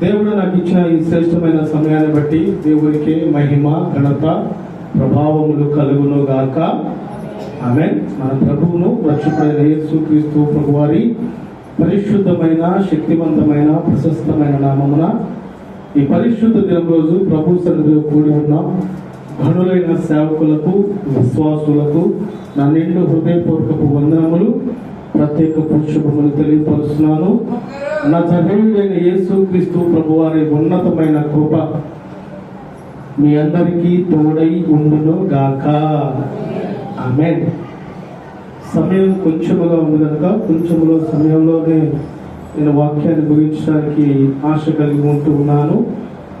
దేవుడు నాకు ఇచ్చిన ఈ శ్రేష్టమైన సమయాన్ని బట్టి దేవునికి మహిమ ఘనత ప్రభావములు కలుగును గాక. ఆమె మన ప్రభువును రక్షకుడైన యేసు క్రీస్తు ప్రభువారి పరిశుద్ధమైన శక్తివంతమైన ప్రశస్తమైన నామమున ఈ పరిశుద్ధ దినం రోజు ప్రభు సన్నిధిలో కూడి ఉన్నాం ఘనులైన సేవకులకు విశ్వాసులకు నా నిండు హృదయపూర్వకపు వందనములు ప్రత్యేక పురుషుభములు తెలియపరుస్తున్నాను. నా చదివుడైన యేసు క్రీస్తు ప్రభు వారి ఉన్నతమైన కృప మీ అందరికీ తోడై ఉండును గాక. ఆమె సమయం కొంచెముగా ఉంది కనుక కొంచెములో సమయంలోనే నేను వాక్యాన్ని ముగించడానికి ఆశ కలిగి ఉంటూ ఉన్నాను.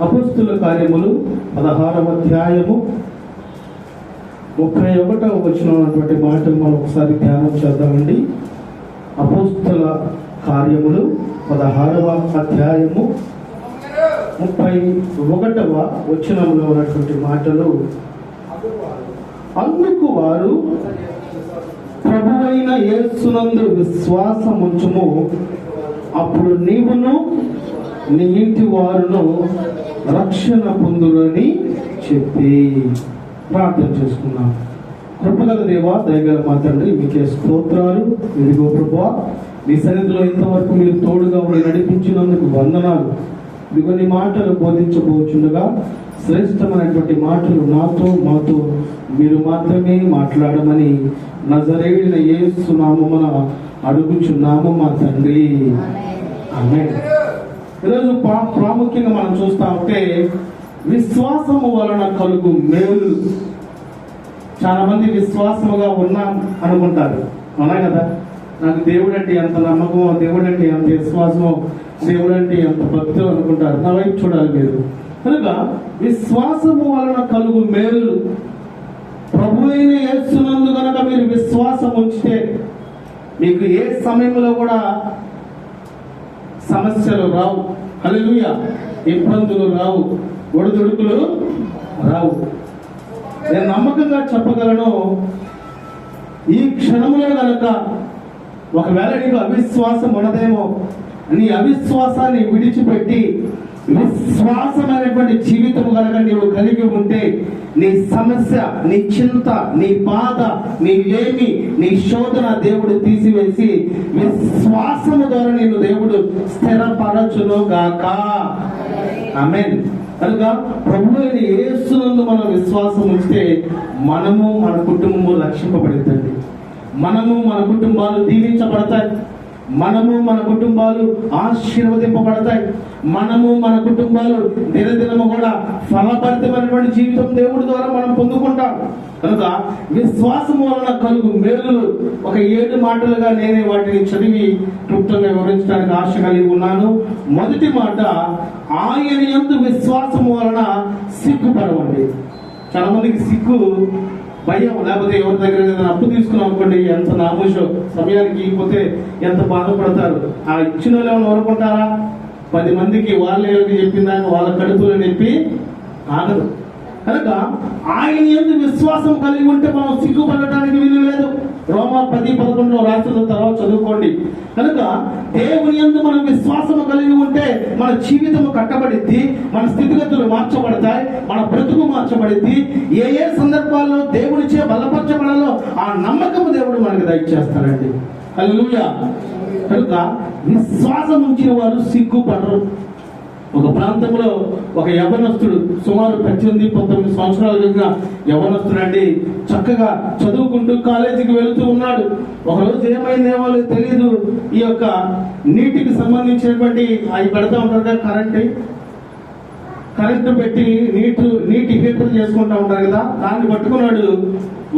అపుస్తుల కార్యములు పదహారవ అధ్యాయము ముప్పై ఒకటవ వచ్చినటువంటి మాటలు మనం ఒకసారి ధ్యానం చేద్దామండి. అపోస్తుల కార్యములు పదహారవ అధ్యాయము ముప్పై ఒకటవ వచనంలో ఉన్నటువంటి మాటలు. అందుకు వారు ప్రభువైన యేసునందు విశ్వాసముంచుము. అప్పుడు నీవును నీ ఇంటి వారును రక్షణ పొందురని చెప్పి ప్రార్థన చేసుకున్నాను కృపగల దేవా దయగల మా తండ్రి మీకే స్తోత్రాలు. ఇదిగో ప్రభా మీ సన్నిధిలో ఇంతవరకు మీరు తోడుగా ఉండి నడిపించినందుకు వందనాలు. ఇదిగో నీ మాటలు బోధించబోచుండగా శ్రేష్టమైనటువంటి మాటలు నాతో మాతో మీరు మాత్రమే మాట్లాడమని నజరేడిన యేసు నామమున అడుగుచున్నాము మా తండ్రి. ఆమె ఈరోజు ప్రా- ప్రాముఖ్యంగా మనం చూస్తా ఉంటే విశ్వాసము వలన కలుగు మేలు. చాలా మంది విశ్వాసముగా ఉన్నాం అనుకుంటారు. అవునా కదా? నాకు దేవుడు అంటే ఎంత నమ్మకమో దేవుడు అంటే ఎంత విశ్వాసమో దేవుడు అంటే ఎంత భక్తో అనుకుంటారు. నా వైపు చూడాలి మీరు. కనుక విశ్వాసము వలన కలుగు మేలు ప్రభు అయిన యేసునందు కనుక మీరు విశ్వాసం ఉంచితే మీకు ఏ సమయంలో కూడా సమస్యలు రావు. హల్లెలూయా. ఇబ్బందులు రావు. ఒడిదుడుకులు రావు. నేను నమ్మకంగా చెప్పగలను ఈ క్షణంలో కనుక ఒకవేళ నీకు అవిశ్వాసం ఉన్నదేమో నీ అవిశ్వాసాన్ని విడిచిపెట్టి విశ్వాసమైనటువంటి జీవితం కనుక నీవు కలిగి ఉంటే నీ సమస్య నీ చింత నీ బాధ నీ ఏమి నీ శోధన దేవుడు తీసివేసి విశ్వాసము ద్వారా నేను దేవుడు స్థిరపరచును గాక ఆమెన్. కనుక ప్రభు మనం విశ్వాసం ఉంచితే మనము మన కుటుంబము రక్షింపబడుతుంది. మనము మన కుటుంబాలు దీవించబడతాయి. మనము మన కుటుంబాలు ఆశీర్వదింపబడతాయి. మనము మన కుటుంబాలు దినదినము కూడా ఫలభరితమైనటువంటి జీవితం దేవుడి ద్వారా మనం పొందుకుంటాం. కనుక విశ్వాసం వలన కలుగు మేలులు ఒక ఏడు మాటలుగా నేనే వాటిని చదివి క్లుప్తంగా వివరించడానికి ఆశ కలిగి ఉన్నాను. మొదటి మాట ఆయన ఎందు విశ్వాసం వలన సిగ్గుపడవండి. చాలా మందికి సిగ్గు భయం లేకపోతే ఎవరి దగ్గర ఏదైనా అప్పు తీసుకున్నాం అనుకోండి ఎంత నామోషం సమయానికి ఇవ్వకపోతే ఎంత బాధపడతారు. ఆ ఇచ్చిన వాళ్ళు ఏమైనా ఊరుకుంటారా పది మందికి వాళ్ళు ఎవరికి చెప్పిన దాన్ని వాళ్ళ కడుపులో చెప్పి ఆగదు. కనుక ఆయన ఎందుకు విశ్వాసం కలిగి ఉంటే మనం సిగ్గుపడటానికి వీలు లేదు. రోమా పది పదకొండులో రాసిన తర్వాత చదువుకోండి. కనుక దేవుని ఎందు మనం విశ్వాసం కలిగి ఉంటే మన జీవితం కట్టబడిద్ది మన స్థితిగతులు మార్చబడతాయి మన బ్రతుకు మార్చబడిద్ది. ఏ ఏ సందర్భాల్లో దేవునిచే బలపరచబడాలో ఆ నమ్మకము దేవుడు మనకి దయచేస్తాడండి. అల్లుయా కనుక విశ్వాసం ఉంచిన వారు సిగ్గుపడరు. ఒక ప్రాంతంలో ఒక యవనస్తుడు సుమారు పద్దెనిమిది పంతొమ్మిది సంవత్సరాల కలిగిన యవనస్తుడండి చక్కగా చదువుకుంటూ కాలేజీకి వెళుతూ ఉన్నాడు. ఒకరోజు ఏమైందేమో తెలియదు ఈ యొక్క నీటికి సంబంధించినటువంటి అవి పెడతా ఉంటారు కదా కరెంట్. కరెంటు పెట్టి నీటి నీటి హీటర్ చేసుకుంటా ఉంటారు కదా దాన్ని పట్టుకున్నాడు.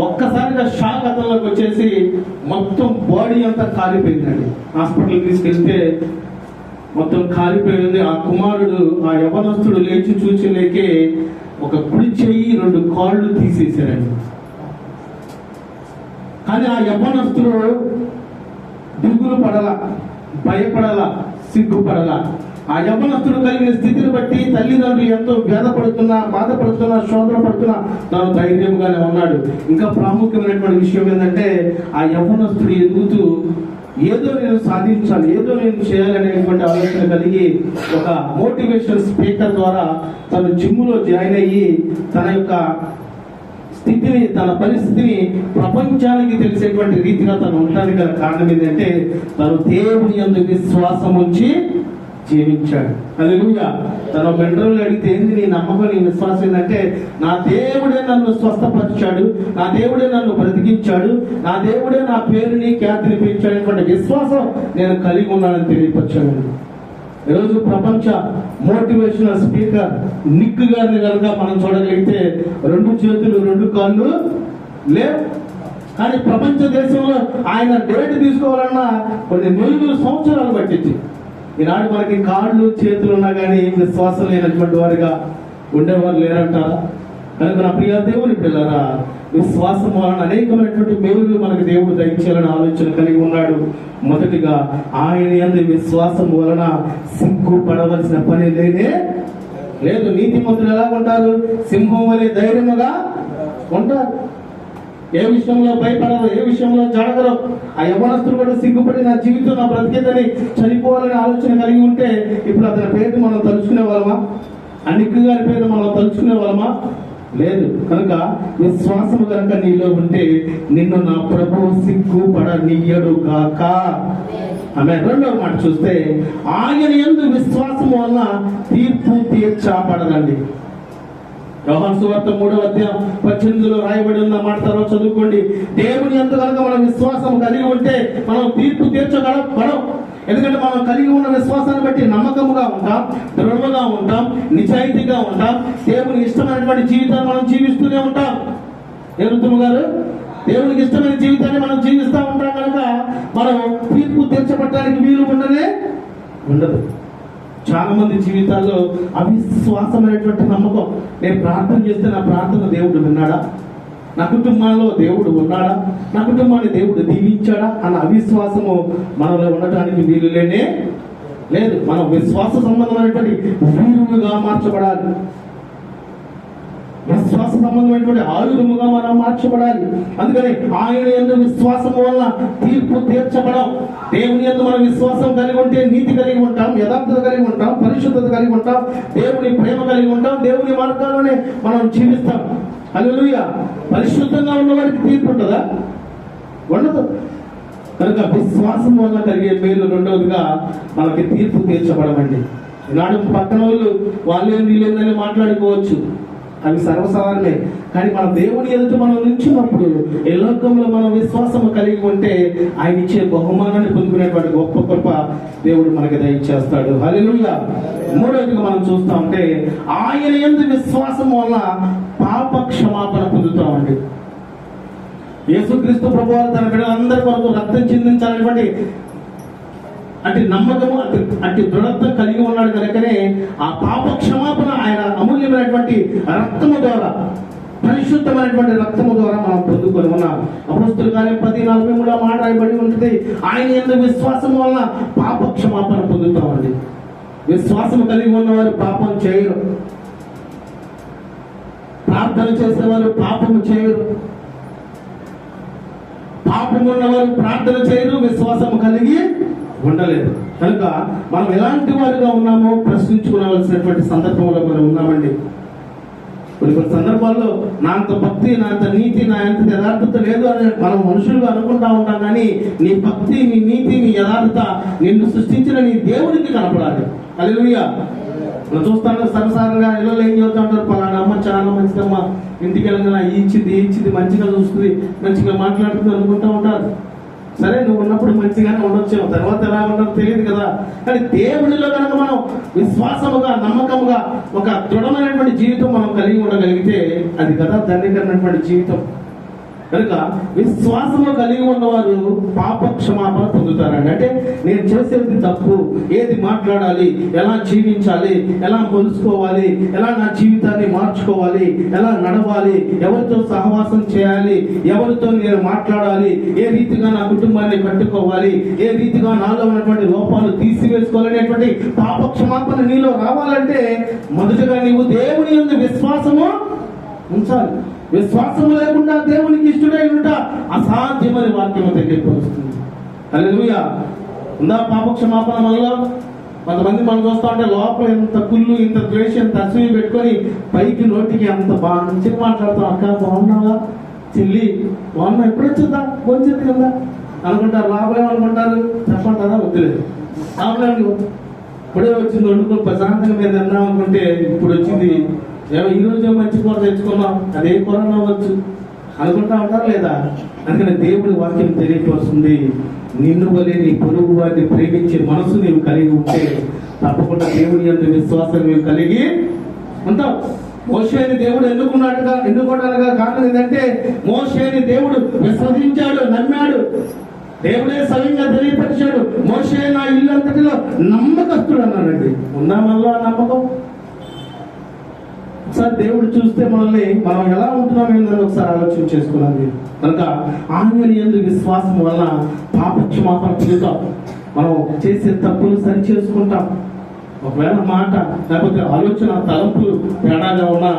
ఒక్కసారిగా షాక్ అతనిలోకి వచ్చేసి మొత్తం బాడీ అంతా కాలిపోయిందండి. హాస్పిటల్ తీసుకెళ్తే మొత్తం కాలిపోయింది. ఆ కుమారుడు ఆ యవనస్తుడు లేచి చూచలేకే ఒక కుడి చెయ్యి రెండు కాళ్ళు తీసేశారండి. కానీ ఆ యవనస్తుడు దిగులు పడల భయపడల సిగ్గుపడల. ఆ యవనస్తుడు కలిగిన స్థితిని బట్టి తల్లిదండ్రులు ఎంతో బాధపడుతున్నా బాధపడుతున్నా శోధన పడుతున్నా తాను ధైర్యంగానే ఉన్నాడు. ఇంకా ప్రాముఖ్యమైనటువంటి విషయం ఏంటంటే ఆ యవనస్తుడు ఎదుగుతూ ఏదో నేను సాధించాలి ఏదో నేను చేయాలనేటువంటి ఆలోచన కలిగి ఒక మోటివేషన్ స్పీకర్ ద్వారా తను జిమ్లో జాయిన్ అయ్యి తన యొక్క స్థితిని తన పరిస్థితిని ప్రపంచానికి తెలిసేటువంటి రీతిగా తను ఉండడానికి గల కారణం ఏంటంటే తను దేవుని యందు విశ్వాసం ఉంచి జీవించాడు. హల్లెలూయా. తన ఒక ఇంటర్వ్యూలో అడిగితే ఏంది నీ నమ్మకం నీ విశ్వాసం ఏంటంటే నా దేవుడే నన్ను స్వస్థపరిచాడు నా దేవుడే నన్ను బ్రతికించాడు నా దేవుడే నా పేరుని ఖ్యాతిని పెంచాడు విశ్వాసం నేను కలిగి ఉన్నానని తెలియపరిచాడు. ఈరోజు ప్రపంచ మోటివేషనల్ స్పీకర్ నిక్ గారిని కనుక మనం చూడగలిగితే రెండు చేతులు రెండు కాళ్ళు లేవు. కానీ ప్రపంచ దేశంలో ఆయన డేట్ తీసుకోవాలన్నా కొన్ని నెలలు సంవత్సరాలు పట్టించింది ఈనాడు మనకి కాళ్ళు చేతులు ఉన్నా కానీ విశ్వాసం లేనటువంటి వారిగా ఉండేవారు లేరంటారా? కనుక నా ప్రియ దేవుని పిల్లరా విశ్వాసం వలన అనేకమైనటువంటి మేలులు మనకు దేవుడు దయచేయాలని ఆలోచన కలిగి ఉన్నాడు. మొదటిగా ఆయన యందు విశ్వాసం వలన సిగ్గు పడవలసిన పని లేనే లేదు. నీతి మంత్రులు ఎలా ఉంటారు సింహం వలె ధైర్యముగా ఉంటారు. ఏ విషయంలో భయపడరు ఏ విషయంలో జడగరు ఆ యవనస్తులు కూడా సిగ్గుపడి నా జీవితం నా బ్రతికేదని చనిపోవాలనే ఆలోచన కలిగి ఉంటే ఇప్పుడు అతని పేరు మనం తలుచుకునే వాళ్ళమా? అనిక్ గారి పేరు మనం తలుచుకునే వాళ్ళమా? లేదు. కనుక విశ్వాసము కనుక నీలో ఉంటే నిన్ను నా ప్రభు సిగ్గు పడనీయడు కాక ఆమె రెండవ మాట చూస్తే ఆయన ఎందు విశ్వాసం వలన తీర్పు తీర్చబడదండి. యోహాను సువార్త మూడవ అధ్యాయం పద్దెనిమిదిలో రాయబడి ఉన్న మాట తర్వాత చదువుకోండి. దేవుని ఎంత కనుక మనం విశ్వాసం కలిగి ఉంటే మనం తీర్పు తీర్చగలం పడం. ఎందుకంటే మనం కలిగి ఉన్న విశ్వాసాన్ని బట్టి నమ్మకముగా ఉంటాం దృఢముగా ఉంటాం నిజాయితీగా ఉంటాం. దేవుని ఇష్టమైనటువంటి జీవితాన్ని మనం జీవిస్తూనే ఉంటాం. ఏరుతుమ్మ గారు? దేవునికి ఇష్టమైన జీవితాన్ని మనం జీవిస్తూ ఉంటాం కనుక మనం తీర్పు తీర్చబట్టడానికి వీలు ఉండనే ఉండదు. చాలా మంది జీవితాల్లో అవిశ్వాసమైనటువంటి నమ్మకం. నేను ప్రార్థన చేస్తే నా ప్రార్థన దేవుడు విన్నాడా? నా కుటుంబంలో దేవుడు ఉన్నాడా? నా కుటుంబాన్ని దేవుడు దీవించాడా? అన్న అవిశ్వాసము మనలో ఉండటానికి వీలు లేనే లేదు. మనం విశ్వాస సంబంధమైనటువంటి వీరులుగా మార్చబడాలి. విశ్వాస సంబంధమైనటువంటి ఆయుధముగా మనం మార్చబడాలి. అందుకని ఆయన ఎందు విశ్వాసం వల్ల తీర్పు తీర్చబడం దేవుని ఎందు మనం విశ్వాసం కలిగి ఉంటే నీతి కలిగి ఉంటాం యథార్థత కలిగి ఉంటాం పరిశుద్ధత కలిగి ఉంటాం దేవుని ప్రేమ కలిగి ఉంటాం దేవుని మార్గాల్లోనే మనం జీవిస్తాం. హల్లెలూయా! పరిశుద్ధంగా ఉన్న వారికి తీర్పు ఉంటుందా? ఉండదు. కనుక విశ్వాసం వల్ల కలిగే మేలు రెండవదిగా మనకి తీర్పు తీర్చబడమండి. ఈనాడు పక్కన వాళ్ళు వాళ్ళేం వీళ్ళేందని మాట్లాడుకోవచ్చు. అవి సర్వసాధారణమే. కానీ మన దేవుని ఎదుట మనం నిలిచినప్పుడు ఈ లోకంలో మనం విశ్వాసం కలిగి ఉంటే ఆయన ఇచ్చే బహుమానాన్ని పొందుకునేటువంటి గొప్ప గొప్ప దేవుడు మనకి దయచేస్తాడు. హలిలుగా మూడవదిగా మనం చూస్తా ఉంటే ఆయన ఎందు విశ్వాసం వల్ల పాప క్షమాపణ పొందుతామండి యేసుక్రీస్తు ప్రభు తన బిడ్డలందరి కొరకు రక్తం చిందించాలనేటువంటి అంటే నమ్మకము అంటే దృఢత్వం కలిగి ఉన్నాడు కనుకనే ఆ పాప క్షమాపణ ఆయన అమూల్యమైనటువంటి రక్తము ద్వారా పరిశుద్ధమైనటువంటి రక్తము ద్వారా మనం పొందుకొని ఉన్నాం అపస్తులు కానీ పది నలభై మూడు మాట రాయబడి ఉంటుంది. ఆయన ఎందుకు విశ్వాసం వలన పాప క్షమాపణ పొందుతామండి. విశ్వాసం కలిగి ఉన్నవారు పాపం చేయరు. ప్రార్థన చేసేవారు పాపము చేయరు. పాపం ఉన్నవారు ప్రార్థన చేయరు విశ్వాసం కలిగి ఉండలేదు. కనుక మనం ఎలాంటి వారిగా ఉన్నామో ప్రశ్నించుకోవాల్సినటువంటి సందర్భంలో మనం ఉన్నామండి. కొన్ని కొన్ని సందర్భాల్లో నా అంత భక్తి నా అంత నీతి నా అంత యథార్థత లేదు అని మనం మనుషులుగా అనుకుంటా ఉంటాం కానీ నీ భక్తి నీ నీతి నీ యథార్థత నిన్ను సృష్టించిన నీ దేవునికి కనపడాలి. అల్లెలుయ్యా మనం చూస్తాను సరసారంగా ఇళ్ళలో ఏం చెబుతా ఉంటారు? పలానా అమ్మ చాలా మంచిదమ్మ. ఇంటికి వెళ్ళగా ఇచ్చింది ఇచ్చింది మంచిగా చూస్తుంది మంచిగా మాట్లాడుతుంది అనుకుంటా ఉంటారు. సరే నువ్వు ఉన్నప్పుడు మంచిగానే ఉండొచ్చేమో. తర్వాత ఎలా ఉండదు తెలియదు కదా. కానీ దేవుడిలో కనుక మనం విశ్వాసముగా నమ్మకముగా ఒక దృఢమైనటువంటి జీవితం మనం కలిగి ఉండగలిగితే అది కదా ధన్యకరమైనటువంటి జీవితం. కనుక విశ్వాసము కలిగి ఉన్నవారు పాప క్షమాపణ పొందుతారండి. అంటే నేను చేసేది తప్పు ఏది మాట్లాడాలి ఎలా జీవించాలి ఎలా మలుచుకోవాలి ఎలా నా జీవితాన్ని మార్చుకోవాలి ఎలా నడవాలి ఎవరితో సహవాసం చేయాలి ఎవరితో నేను మాట్లాడాలి ఏ రీతిగా నా కుటుంబాన్ని కట్టుకోవాలి ఏ రీతిగా నాలో ఉన్నటువంటి లోపాలు తీసివేసుకోవాలనేటువంటి పాప క్షమాపణ నీలో రావాలంటే మొదటగా నీవు దేవుని ఉంది విశ్వాసము ఉంచాలి. విశ్వాసము లేకుండా దేవునికి ఇష్టమై ఉంట అసాధ్యమని వాక్యము తెలియపరుస్తుంది హల్లెలూయా. ఉందా పాప క్షమాపణ మనలో కొంతమంది మనం చూస్తా ఉంటే లోపల ఇంత కుళ్ళు ఇంత ద్వేషం ఎంత అసూయ పెట్టుకొని పైకి నోటికి అంత బాగా మంచిగా మాట్లాడుతాం అక్క బాగున్నావా? చెల్లి బాగున్నా ఎప్పుడు వచ్చిందా భోజనం కదా. అనుకుంటారు. లోపల ఏమనుకుంటారు? చెప్పంటారా వద్దులేదు. లోపల ఇప్పుడే వచ్చింది వండుకొని ప్రశాంతంగా మీద అనుకుంటే ఇప్పుడు వచ్చింది మేము ఈ రోజు మంచి కూర తెచ్చుకున్నాం. అదే కూర అవ్వచ్చు. అనుకుంటా ఉంటారు లేదా? అందుకని దేవుడి వాక్యం తెలియపరుస్తుంది. నిన్ను వలె నీ పొరుగు వారిని ప్రేమించే మనసు నీవు కలిగి ఉంటే తప్పకుండా దేవుడి యొక్క విశ్వాసం నీవు కలిగి ఉంటావు. మోసేని దేవుడు ఎన్నుకున్నాడుగా? ఎన్నుకోవడానికి కారణం ఏంటంటే మోసేని దేవుడు విశ్వసించాడు నమ్మాడు. దేవుడే స్వయంగా తెలియపరిచాడు. మోసే నా ఇల్లంతటిలో నమ్మకస్తుడు అన్నాడండి. ఉందా మనలో నమ్మకం? ఒకసారి దేవుడు చూస్తే మనల్ని మనం ఎలా ఉంటున్నాం ఏందని ఒకసారి ఆలోచన చేసుకున్నాం కనుక ఆయన ఎందు విశ్వాసం వలన పాపక్షమాపణ పొందుతాం మనం చేసే తప్పులు సరి చేసుకుంటాం. ఒకవేళ మాట లేకపోతే ఆలోచన తలంపులు తేడాగా ఉన్నా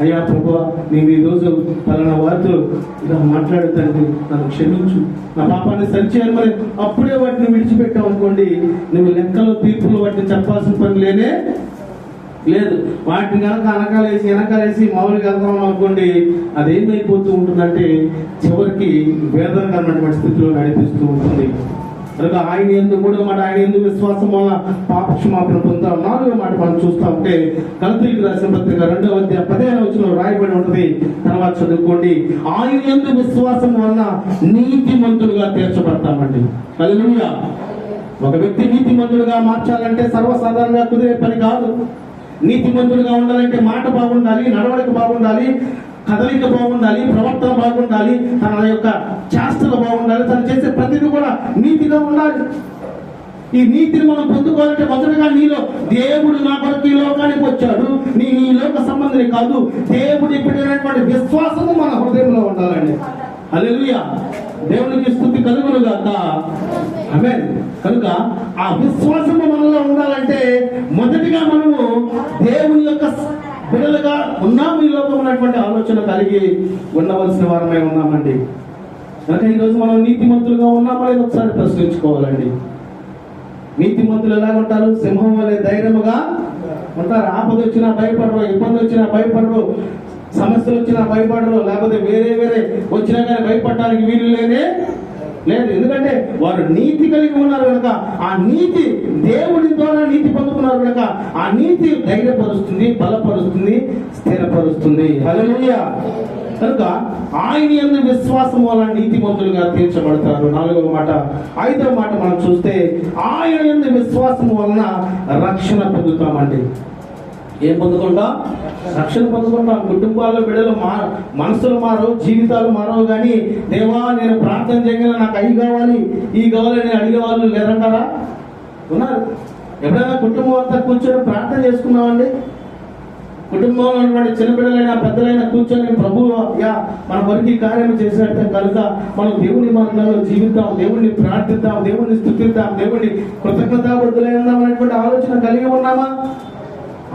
అయ్యా ప్రభు నేను ఈరోజు పలానా వారితో ఇలా మాట్లాడుతాను నన్ను క్షమించు. నా పాపాన్ని సరిచేయాలి మరి. అప్పుడే వాటిని విడిచిపెట్టావు అనుకోండి నువ్వు లెక్కలో తీర్పులు వాటిని చెప్పాల్సిన పని లేనే లేదు. వాటిని కనుక అనకాలేసి వెనకాలేసి మామూలుగా వెళ్దాం అనుకోండి అదేమైపోతూ ఉంటుందంటే చివరికి వేదనకరమైనటువంటి స్థితిలో నడిపిస్తూ ఉంటుంది. కనుక ఆయన ఎందుకు కూడా మాట ఆయన ఎందుకు విశ్వాసం వల్ల పాపక్షమాపణ పొందుతాం నాలుగో మాట మనం చూస్తా ఉంటే కలతీకి రాసిన పత్రిక రెండవ అధ్యాయ పదిహేను వచ్చిన రాయబడి ఉంటుంది. తర్వాత చదువుకోండి. ఆయన ఎందుకు విశ్వాసం వలన నీతిమంతులుగా తీర్చబడతామండి. కలిగి ఒక వ్యక్తి నీతిమంతుడుగా మార్చాలంటే సర్వసాధారణంగా కుదిరే పని కాదు. నీతిమంతులుగా ఉండాలంటే మాట బాగుండాలి నడవడిక బాగుండాలి కదలిక బాగుండాలి ప్రవర్తన బాగుండాలి తన యొక్క చేష్టలు బాగుండాలి తను చేసే ప్రతిదీ కూడా నీతిగా ఉండాలి. ఈ నీతిని మనం పొందుకోవాలంటే మొదటగా నీలో దేవుడు నా కొరకు ఈ లోకానికి వచ్చాడు. నీ ఈ లోక సంబంధిని కాదు దేవుడు పెట్టినటువంటి విశ్వాసము మన హృదయంలో ఉండాలండి. హల్లెలూయా. దేవునికి స్థుతి కలుగును గాక ఆమె కనుక ఆ విశ్వాసము మనలో ఉండాలంటే మొదటిగా మనము దేవుని యొక్క బిడలుగా ఉన్నాము ఈ లోకం ఆలోచన కలిగి ఉండవలసిన వారమై ఉన్నామండి. కనుక ఈరోజు మనం నీతిమంతులుగా ఉన్నామా లేదో ఒకసారి ప్రశ్నించుకోవాలండి. నీతిమంతులు ఎలా ఉంటారు? సింహం వలె ధైర్యముగా ఉంటారు. ఆపద వచ్చినా భయపడరు ఇబ్బంది వచ్చినా భయపడరు సమస్యలు వచ్చినా భయపడరు లేకపోతే వేరే వేరే వచ్చినా కానీ భయపడడానికి వీలు లేనే లేదు ఎందుకంటే వారు నీతి కలిగి ఉన్నారు కనుక ఆ నీతి దేవుడి ద్వారా నీతి పొందుకున్నారు కనుక ఆ నీతి ధైర్యపరుస్తుంది బలపరుస్తుంది స్థిరపరుస్తుంది. హల్లెలూయా. కనుక ఆయన ఎందు విశ్వాసం వల్ల నీతిమంతులుగా తీర్చబడతారు. నాలుగవ మాట. ఐదవ మాట మనం చూస్తే ఆయన ఎందు విశ్వాసం వలన రక్షణ పొందుతామండి. ఏం పొందుకుంటాం? రక్షణ పొందుకుంటాం. కుటుంబాల్లో బిడ్డలు మా మనసులు మారవు జీవితాలు మారవు కానీ దేవా నేను ప్రార్థన చేయగల నాకు అవి కావాలి. ఈ కావాలి నేను అడిగే వాళ్ళు లేరంటారా? ఉన్నారు. ఎప్పుడైనా కుటుంబం అంతా కూర్చొని ప్రార్థన చేసుకున్నామండి? కుటుంబంలో ఉన్నటువంటి చిన్నపిల్లలైనా పెద్దలైనా కూర్చొని ప్రభు యా మన కొరికి కార్యం చేసినట్టే కనుక మనం దేవుని మార్గంలో జీవిద్దాం దేవుణ్ణి ప్రార్థిద్దాం దేవుణ్ణి స్థుతిద్దాం దేవుణ్ణి కృతజ్ఞతాబద్ధులై ఉందాం అనేటువంటి ఆలోచన కలిగి ఉన్నామా?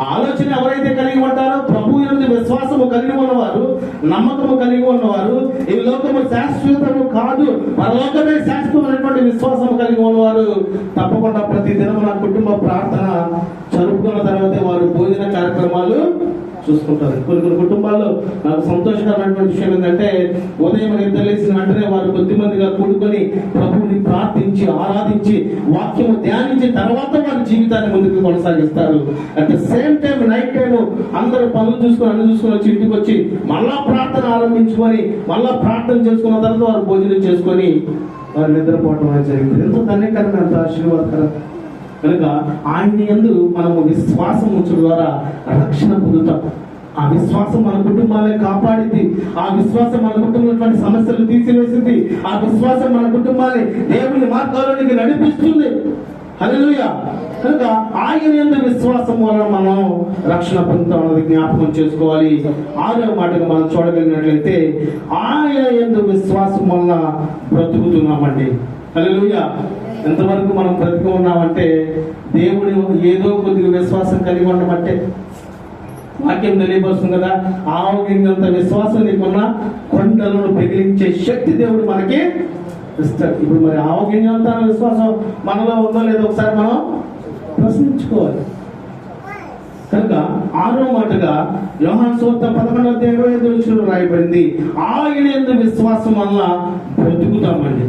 ఆలోచన ఎవరైతే కలిగి ఉంటారో ప్రభు యొక్క విశ్వాసము కలిగి ఉన్నవారు నమ్మకము కలిగి ఉన్నవారు ఈ లోకము శాశ్వతము కాదు పరలోకమే శాశ్వతమైనటువంటి విశ్వాసము కలిగి ఉన్నవారు తప్పకుండా ప్రతి దినము నా కుటుంబ ప్రార్థన చదువుకున్న తర్వాతే వారు భోజన కార్యక్రమాలు చూసుకుంటారు. కొన్ని కొన్ని కుటుంబాల్లో నాకు సంతోషకరమైనటువంటి విషయం ఏంటంటే ఉదయం నిద్ర లేచిన వెంటనే వారు కొద్దిమందిగా కూడుకొని ప్రభువుని ప్రార్థించి ఆరాధించి వాక్యము ధ్యానించి తర్వాత వారి జీవితాన్ని ముందుకు కొనసాగిస్తారు. At the same time night time అందరూ పనులు చూసుకొని అన్ని చూసుకొని వచ్చి ఇంటికి వచ్చి మళ్ళా ప్రార్థన ఆరంభించుకొని మళ్ళా ప్రార్థన చేసుకున్న తర్వాత వారు భోజనం చేసుకొని వారు నిద్రపోవటం అనేది జరిగింది. ఎంతో ధన్యకరం ఎంత ఆశీర్వాదకరం? కనుక ఆయన ఎందు మనము విశ్వాసం ఉంచడం ద్వారా రక్షణ పొందుతాం. ఆ విశ్వాసం మన కుటుంబాన్ని కాపాడింది ఆ విశ్వాసం మన కుటుంబంలో సమస్యలు తీసివేసింది ఆ విశ్వాసం మన కుటుంబాన్ని దేవుని మార్గాలలోనికి నడిపిస్తుంది. హల్లెలూయా. కనుక ఆయన ఎందు విశ్వాసం వలన మనం రక్షణ పొందుతాం అన్నది జ్ఞాపకం చేసుకోవాలి. ఆరో మాటగా మనం చూడగలిగినట్లయితే ఆయన ఎందు విశ్వాసం వలన బ్రతుకుతున్నామండి. హలోయ ఎంతవరకు మనం బ్రతికి ఉన్నామంటే దేవుడు ఏదో కొద్దిగా విశ్వాసం కలిగి ఉండమంటే వాక్యం తెలియపరుస్తుంది కదా ఆరోగ్యంత విశ్వాసం నీకున్న కొండలను పెగిలించే శక్తి దేవుడు మనకి ఇస్తాడు. ఇప్పుడు మరి ఆరోగ్యంగా విశ్వాసం మనలో ఉందో లేదో ఒకసారి మనం ప్రశ్నించుకోవాలి. కనుక ఆరో మాటగా యోహాన్ సూత్ర పదకొండవ ఇరవై ఐదు రాయబడింది ఆయన ఎందు విశ్వాసం వల్ల బ్రతుకుతామండి.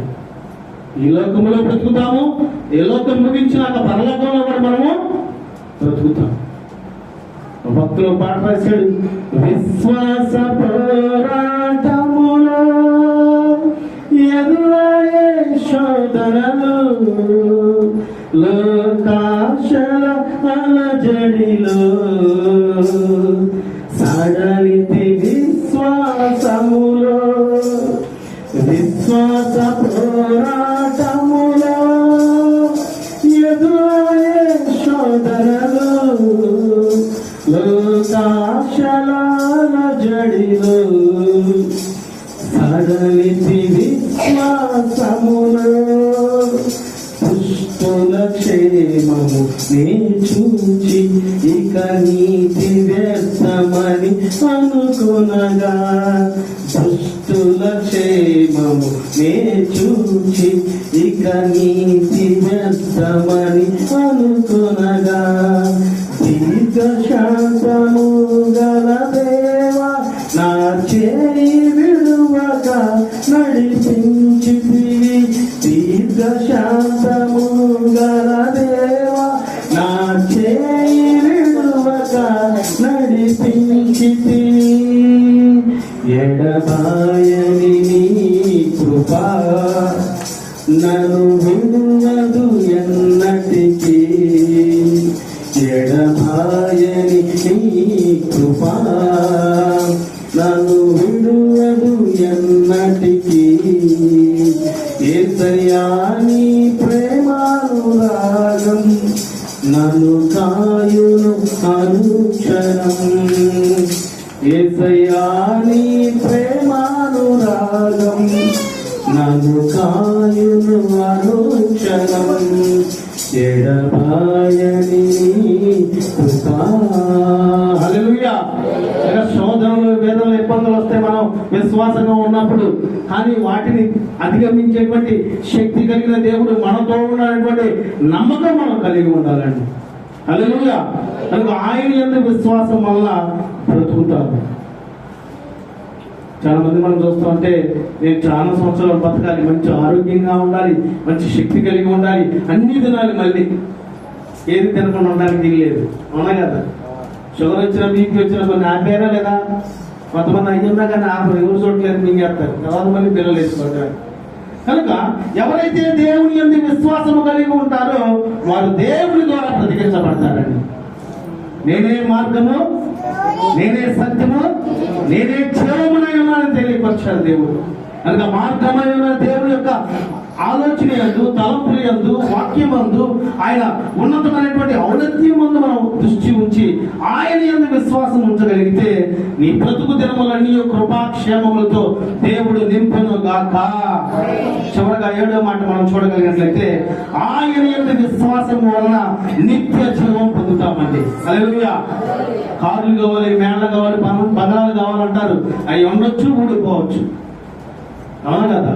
ఈ లోకంలో బ్రతుకుతాము ఈ లోకం ముగించినాక పరలోకంలో కూడా మనము బ్రతుకుతాం. భక్తులు పాట రాశాడు విశ్వాస పోరాటములో ఎదురయ్యే శోధనలు లోకాశల అలజడిలో అనుకునగా దుష్టుల క్షేమము నే చూచి ఇక నీతి వ్యర్థమ ఎన్నటికీ ఏసయ్యా నీ ప్రేమానురాగం నన్ను కాయును అనుక్షణం. ఏసయాని నీ ప్రేమానురాగం నన్ను కాయును అనుక్షణం. ఎడబాయని విశ్వాసంగా ఉన్నప్పుడు కానీ వాటిని అధిగమించేటువంటి శక్తి కలిగిన దేవుడు మనతో ఉన్నటువంటి నమ్మకం మనం కలిగి ఉండాలండి. హల్లెలూయా. కనుక ఆయన ఎందుకు విశ్వాసం వల్ల బ్రతుకుతారు చాలా మంది మనం చూస్తూ ఉంటే నేను చాలా సంవత్సరాలు బతకాలి మంచి ఆరోగ్యంగా ఉండాలి మంచి శక్తి కలిగి ఉండాలి అన్ని తినాలి మళ్ళీ ఏది తినకుండా ఉండడానికి దిగలేదు అవునా కదా? షుగర్ వచ్చిన బీపీ వచ్చిన కొన్ని ఆపేరా లేదా? కొంతమంది అయ్యిందా కానీ ఆపరు ఎవరు చూడలేదు మింగేస్తారు తర్వాత మళ్ళీ పిల్లలు వేసుకుంటారు. కనుక ఎవరైతే దేవుని ఎందు విశ్వాసము కలిగి ఉంటారో వారు దేవుని ద్వారా ప్రతికించబడతారండి నేనే మార్గము నేనే సత్యము నేనే జీవమునై ఉన్నానని తెలియపరిచాడు దేవుడు. కనుక మార్గమైన దేవుని యొక్క ఆలోచన ఎందు తలంపులు ఎందు వాక్యం అందు ఆయన ఉన్నతమైనటువంటి ఔన్నత్యం ముందు మనం దృష్టి ఉంచి ఆయన ఎందు విశ్వాసం ఉంచగలిగితే నీ బ్రతుకు దినములన్నీ కృపాక్షేమములతో దేవుడు నింపెను గాక చివరగా ఏడో మాట మనం చూడగలిగినట్లయితే ఆయన ఎందు విశ్వాసం వలన నిత్య జీవం పొందుతామండి. అలెలుయా కార్లు కావాలి మేళ్ళ కావాలి బం- బంగారాలు కావాలంటారు. అవి ఉండొచ్చు ఊడిపోవచ్చు. అవునా కదా?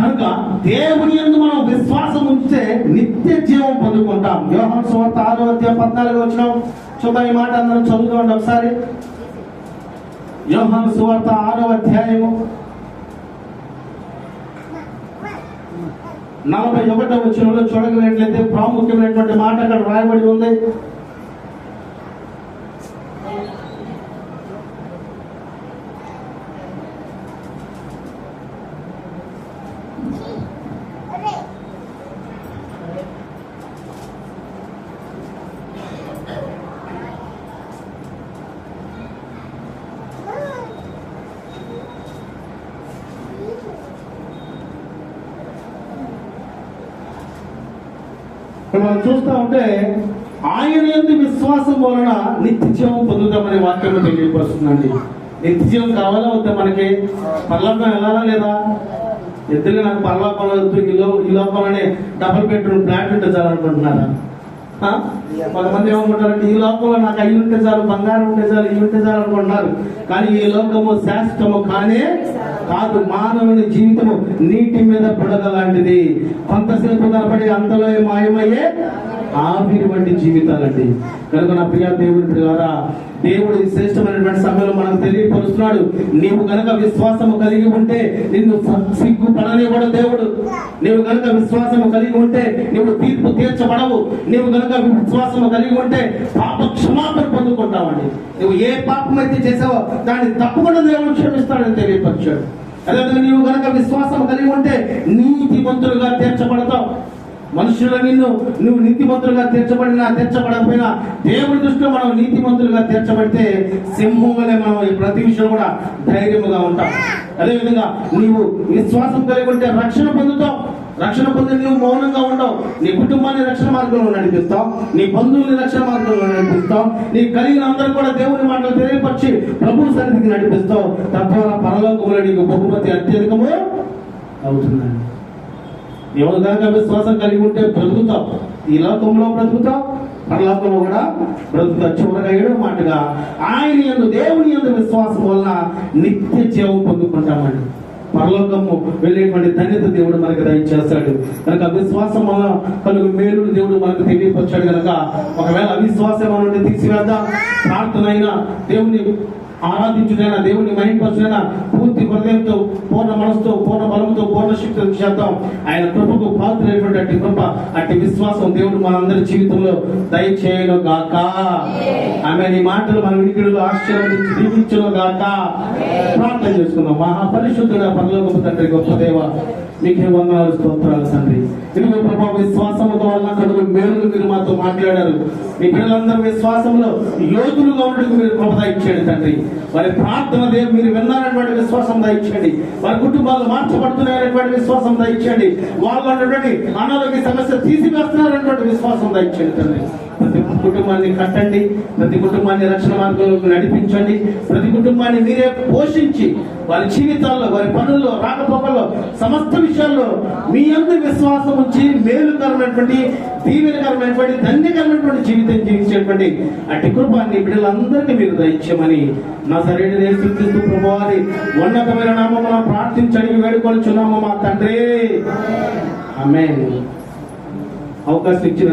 కనుక దేవుని ఎందు మనం విశ్వాసం ఉంచితే నిత్య జీవం పొందుకుంటాం. యోహన్ సువార్త ఆరో అధ్యాయం పద్నాలుగు వచ్చినాం చూద్దాం ఈ మాట అందరం చదువుకోండి ఒకసారి. యోహన్ సువార్త ఆరో అధ్యాయము నలభై ఒకటో వచ్చినలో చూడగలిగినట్లయితే ప్రాముఖ్యమైనటువంటి మాట అక్కడ రాయబడి ఉంది ఇక్కడ మనం చూస్తా ఉంటే ఆయన ఎందు విశ్వాసం వలన నిత్య జీవం పొందుతామనే వాక్యం తెలియపరుస్తుందండి. నిత్య జీవం కావాలా వద్దా మనకి? పర్లోకం వెళ్ళాలా లేదా? ఎద్దుగా నాకు పర్లోకంలో ఈ లో ఈ లోకంలోనే డబుల్ బెడ్రూమ్ ఫ్లాట్ ఉంటే చాలనుకుంటున్నారా ఆ? కొంతమంది ఏమనుకుంటారంటే ఈ లోకంలో నాకు అయ్యి ఉంటే చాలు బంగారం ఉంటే చాలు ఇవి ఉంటే చాలు అనుకుంటున్నారు. కానీ ఈ లోకము శాశ్వతము కానే కాదు. మానవుని జీవితము నీటి మీద బుడగ లాంటిది. కొంతసేపు కనపడి అంతలో మాయమయ్యే ఆవిరి వంటి జీవితాలండి. కనుక నా ప్రియ దేవుడి ద్వారా దేవుడు శ్రేష్టమైనటువంటి సమయంలో మనకు తెలియపరుస్తున్నాడు. నీవు గనక విశ్వాసము కలిగి ఉంటే నిన్ను స- సిగ్గుపడనివ్వడు దేవుడు. నీవు గనక విశ్వాసము కలిగి ఉంటే నీవు తీర్పు తీర్చబడవు. నీవు గనక విశ్వాసము కలిగి ఉంటే పాప క్షమాపణ పొందుకుంటావండి. నువ్వు ఏ పాపం అయితే చేసావో దాన్ని తప్పకుండా దేవుడు క్షమిస్తాడని తెలియపరిచాడు. అదే నీవు గనక విశ్వాసం కలిగి ఉంటే నీతిమంతులుగా తీర్చబడతావు. మనుషుల నిన్ను నువ్వు నీతిమంతులుగా తీర్చబడినా తీర్చబడకపోయినా దేవుడి దృష్టిలో మనం నీతిమంతులుగా తీర్చబడితే సింహం మనం ఈ ప్రతి విషయం కూడా ధైర్యముగా ఉంటాం. అదేవిధంగా నీవు విశ్వాసం కలిగి ఉంటే రక్షణ పొందుతావు. రక్షణ పొంది నువ్వు మౌనంగా ఉండవు. నీ కుటుంబాన్ని రక్షణ మార్గంలో నడిపిస్తావు. నీ బంధువుల్ని రక్షణ మార్గంలో నడిపిస్తావు. నీ కలిగిన అందరూ కూడా దేవుని మాటలు తెలియపరిచి ప్రభు సన్నిధికి నడిపిస్తావు. తద్వారా పరలోకంలో నీకు బహుమతి అత్యధికము అవుతుందండి. ఎవరి కనుక విశ్వాసం కలిగి ఉంటే బ్రతుకుతాం. ఈ లోకంలో బ్రతుకుతాం పరలోకంలో కూడా బ్రతుకుతా. చివరగా ఏడో మాటగా ఆయన ఎందు దేవుని ఎందు విశ్వాసం వల్ల నిత్య జీవం పొందుకుంటామండి. పరలోకము వెళ్ళేటువంటి ధన్యత దేవుడు మనకు దయచేస్తాడు. కనుక అవిశ్వాసం వల్ల కలుగు మేలు దేవుడు మనకు తెలియపరిచాడు కనుక ఒకవేళ అవిశ్వాసం నుండి తీసివేద్దాం. ప్రార్థన అయినా దేవుని ఆరాధించునైనా దేవుని మహింపరచునైనా పూర్తి హృదయంతో పూర్ణ మనసుతో పూర్ణ బలంతో పూర్ణ శక్తితో చేద్దాం. ఆయన కృపకు పాత్రైనటువంటి అట్టి కృప అట్టి విశ్వాసం దేవుడు మనందరి జీవితంలో దయచేయను గాక ఆమె నీ మాటలు మన వినికిడిలో ఆశ్చర్యం దీవించును గాక ప్రార్థన చేసుకున్నాం మహాపరిశుద్ధుడ పరలోకపు తండ్రి గొప్ప దేవ మీకే వందనాలు స్తోత్రాలు తండ్రి. ఇదిగో ప్రభా విశ్వాసముతో వల్ల కడుగు మేలు మీరు మాతో మాట్లాడారు. మీ పిల్లలందరూ విశ్వాసంలో యోధులుగా ఉండడానికి మీరు కృప ఇచ్చేయండి తండ్రి. వారి ప్రార్థన దేవు మీరు విన్నారనేటువంటి విశ్వాసం దయచేయండి వారి కుటుంబాలు మార్చబడుతున్నారనేటువంటి విశ్వాసం దయచేయండి వాళ్ళు ఉన్నటువంటి అనారోగ్య సమస్య తీసివేస్తున్నారనేటువంటి విశ్వాసం దయచేయండి తండ్రి. కుటుంబాన్ని కట్టండి ప్రతి కుటుంబాన్ని రక్షణ మార్గంలోకి నడిపించండి ప్రతి కుటుంబాన్ని మీరే పోషించి వారి జీవితాల్లో వారి పనుల్లో రాకపోకల్లో సమస్త విషయాల్లో మీ అందరి విశ్వాసం ఉంచి మేలుకరమైనటువంటి దీవెనకరమైనటువంటి ధన్యకరమైనటువంటి జీవితం జీవించేటువంటి అటు కృపాన్ని బిడ్డలందరికీ మీరు దయచేయమని నా సరైన నేర్పిస్తూ ప్రభువారి ఉన్నతమైన నామమున ప్రార్థించడానికి వేడుకొని చున్నాము మా తండ్రి. ఆమె అవకాశం ఇచ్చిన